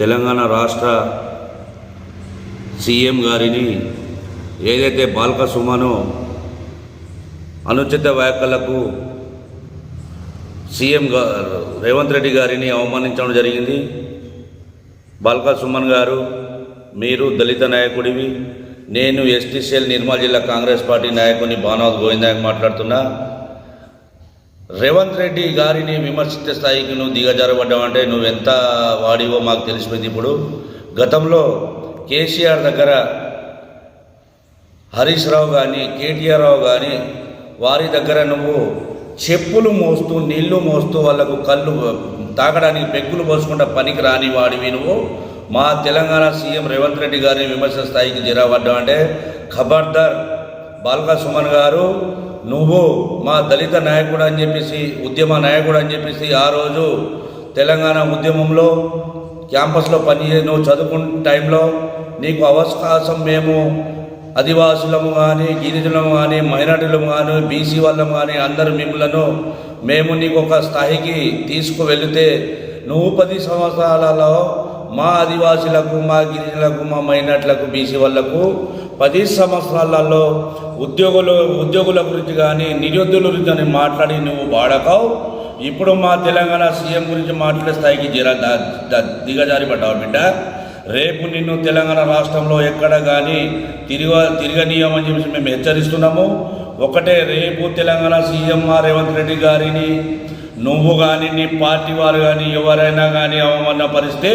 తెలంగాణ రాష్ట్ర సీఎం గారిని ఏదైతే బాల్క సుమను అనుచిత వ్యాఖ్యలకు సీఎం రేవంత్ రెడ్డి గారిని అవమానించడం జరిగింది. బాల్క సుమన్ గారు మీరు దళిత నాయకుడివి. నేను ఎస్టీసీఎల్ నిర్మల్ జిల్లా కాంగ్రెస్ పార్టీ నాయకుని భానోద్ గోవిందాయక్ మాట్లాడుతున్నా. రేవంత్ రెడ్డి గారిని విమర్శించే స్థాయికి నువ్వు దిగజారబడ్డావంటే నువ్వు ఎంత వాడివో మాకు తెలిసిపోయింది ఇప్పుడు. గతంలో కేసీఆర్ దగ్గర హరీష్ రావు కానీ కేటీఆర్ రావు కానీ వారి దగ్గర నువ్వు చెప్పులు మోస్తూ నీళ్ళు మోస్తూ వాళ్ళకు కళ్ళు తాగడానికి పెగ్గులు పోసుకుంటా పనికి రాని వాడివి నువ్వు. మా తెలంగాణ సీఎం రేవంత్ రెడ్డి గారిని విమర్శ స్థాయికి చేరబడ్డావంటే ఖబర్దార్ బాల్కా సుమన్ గారు నువ్వు మా దళిత నాయకుడు అని చెప్పేసి ఉద్యమ నాయకుడు అని చెప్పేసి ఆ రోజు తెలంగాణ ఉద్యమంలో క్యాంపస్లో పనిచేసి నువ్వు చదువుకున్న టైంలో నీకు అవకాశం మేము ఆదివాసులము కానీ గిరిజనులము కానీ మైనార్టీలము కానీ బీసీ వాళ్ళము కానీ అందరు మిమ్మలను మేము నీకు ఒక స్థాయికి తీసుకువెళితే నువ్వు పది సంవత్సరాలలో మా ఆదివాసులకు మా గిరిజనులకు మా మైనార్టీలకు బీసీ వాళ్ళకు పది సంవత్సరాలలో ఉద్యోగులు ఉద్యోగుల గురించి కానీ నిరుద్యోగుల గురించి కానీ మాట్లాడి నువ్వు వాడకావు. ఇప్పుడు మా తెలంగాణ సీఎం గురించి మాట్లాడే స్థాయికి జర దిగజారి పడ్డావు బిడ్డ. రేపు నిన్ను తెలంగాణ రాష్ట్రంలో ఎక్కడ కానీ తిరిగ తిరగనీయమని చెప్పేసి మేము హెచ్చరిస్తున్నాము. ఒకటే రేపు తెలంగాణ సీఎం మా రేవంత్ రెడ్డి గారిని నువ్వు కానీ నీ పార్టీ వారు కానీ ఎవరైనా కానీ అవమానపరిస్తే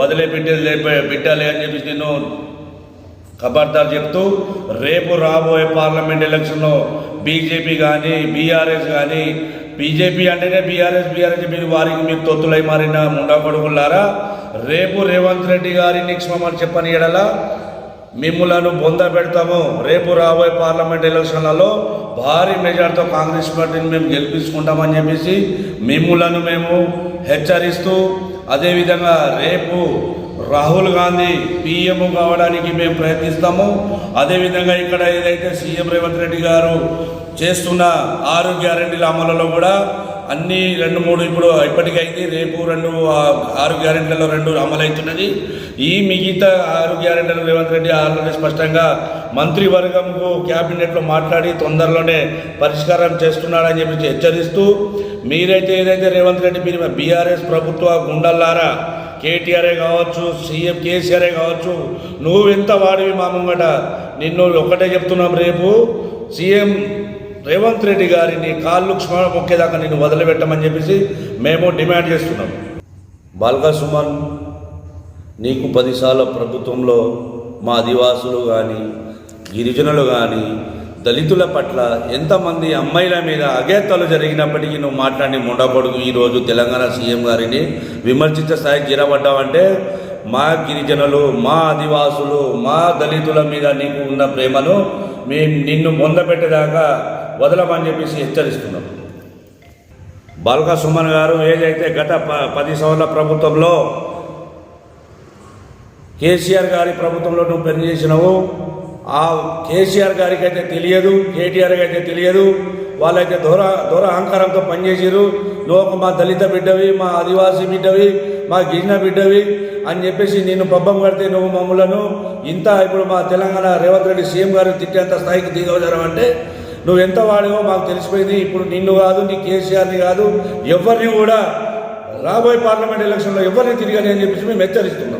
వదిలిపెట్టేది లేపే పెట్టాలి అని చెప్పేసి నేను ఖబర్దార్ చెప్తూ రేపు రాబోయే పార్లమెంట్ ఎలక్షన్లో బీజేపీ కానీ బీఆర్ఎస్ కానీ బీజేపీ అంటేనే బీఆర్ఎస్ బీఆర్ఎస్ మీరు వారికి మీరు తొత్తులై మారిన ముండా కొడుకులారా? రేపు రేవంత్ రెడ్డి గారిని క్షమని చెప్పని ఎడలా మిమ్ములను బొంద పెడతాము. రేపు రాబోయే పార్లమెంట్ ఎలక్షన్లలో భారీ మెజార్టీతో కాంగ్రెస్ పార్టీని మేము గెలిపించుకుంటామని చెప్పేసి మిమ్ములను మేము హెచ్చరిస్తూ అదేవిధంగా రేపు రాహుల్ గాంధీ పీఎం కావడానికి మేము ప్రయత్నిస్తాము. అదేవిధంగా ఇక్కడ ఏదైతే సీఎం రేవంత్ రెడ్డి గారు చేస్తున్న ఆరు గ్యారెంటీల అమలులో కూడా అన్ని రెండు మూడు ఇప్పుడు ఇప్పటికైతే రేపు రెండు ఆరు గ్యారెంటీలలో రెండు అమలవుతున్నది. ఈ మిగతా ఆరు గ్యారెంటీలు రేవంత్ రెడ్డి ఆల్రెడీ స్పష్టంగా మంత్రివర్గంకు క్యాబినెట్లో మాట్లాడి తొందరలోనే పరిష్కారం చేస్తున్నాడని చెప్పి హెచ్చరిస్తూ మీరైతే ఏదైతే రేవంత్ రెడ్డి మీరు బీఆర్ఎస్ ప్రభుత్వ గుండల్లారా కేటీఆర్ఏ కావచ్చు సీఎం కేసీఆర్ఏ కావచ్చు నువ్వు ఎంత వాడివి మా ముంగట? నిన్ను ఒకటే చెప్తున్నాం రేపు సీఎం రేవంత్ రెడ్డి గారిని కాళ్ళు క్షమణ మొక్కేదాకా నేను వదిలిపెట్టమని చెప్పేసి మేము డిమాండ్ చేస్తున్నాం. బాల్గా సుమన్ నీకు పదిసార్లు ప్రభుత్వంలో మా ఆదివాసులు కానీ గిరిజనులు కానీ దళితుల పట్ల ఎంతమంది అమ్మాయిల మీద అగేత్తలు జరిగినప్పటికీ నువ్వు మాట్లాడి ముండబడుగు ఈరోజు తెలంగాణ సీఎం గారిని విమర్శించే స్థాయికి చేరబడ్డావంటే మా గిరిజనులు మా ఆదివాసులు మా దళితుల మీద నీకు ఉన్న ప్రేమను మేము నిన్ను మొందపెట్టేదాకా వదలమని చెప్పేసి హెచ్చరిస్తున్నాం. బాల్కా సుమన్ గారు ఏదైతే గత ప పది సంవత్సరాల ప్రభుత్వంలో కేసీఆర్ గారి ప్రభుత్వంలో నువ్వు పనిచేసినావు ఆ కేసీఆర్ గారికి అయితే తెలియదు కేటీఆర్ అయితే తెలియదు. వాళ్ళైతే దూర దూర అహంకారంతో పనిచేసారు లోక మా దళిత బిడ్డవి మా ఆదివాసీ బిడ్డవి మా గిరిజన బిడ్డవి అని చెప్పేసి నేను పబ్బం కడితే నువ్వు మమ్మలను. ఇంత ఇప్పుడు మా తెలంగాణ రేవంత్ రెడ్డి సీఎం గారు తిట్టేంత స్థాయికి దిగవజారం అంటే నువ్వు ఎంత వాడివో మాకు తెలిసిపోయింది. ఇప్పుడు నిన్ను కాదు నీ కేసీఆర్ని కాదు ఎవరిని కూడా రాబోయే పార్లమెంట్ ఎలక్షన్లో ఎవరిని తిరిగని అని చెప్పేసి మేము హెచ్చరిస్తున్నాం.